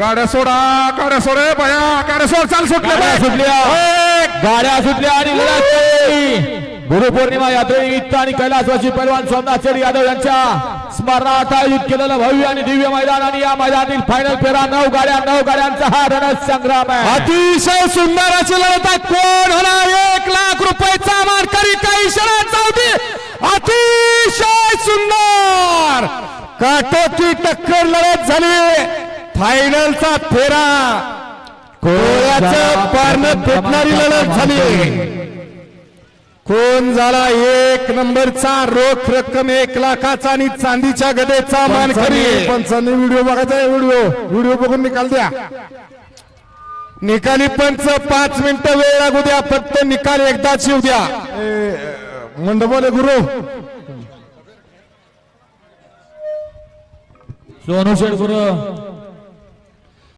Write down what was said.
गाड्या सोडा गाड्या सोड भया गाड्या सोड चाल सुटले गाड्या सुटल्या. गाड्या सुटल्या आणि लढत. गुरुपौर्णिमा यात्रेनिमित्त आणि कैलासवासी पैलवान सोमनाथ शेठ यादव यांच्या स्मरणार्थ आयोजित केलेलं भव्य आणि दिव्य मैदान आणि या मैदानातील फायनल फेरा नऊ गाड्या नऊ गाड्यांचा हा रणसंग्राम आहे. अतिशय सुंदर अशी लढत आहे. कोण होणार? एक लाख रुपयाचा मानकरी काही होती अतिशय सुंदर. काटोची टक्कर लढत झाली. फायनलचा फेरा. कोळ्याचं पारणं फेकणारी लढत झाली. कोण झाला एक नंबरचा रोख रक्कम एक लाखाचा आणि चांदीच्या गदेचा मानकरी? पंचांनी व्हिडिओ बघायचा आहे व्हिडिओ. व्हिडिओ बघून निकाल द्या. निकाली पंच पाच मिनिटं वेळ लागू द्या फक्त निकाल एकदाच येऊ द्या. मंडपोले गुरु. सोनू शेठ गुरु.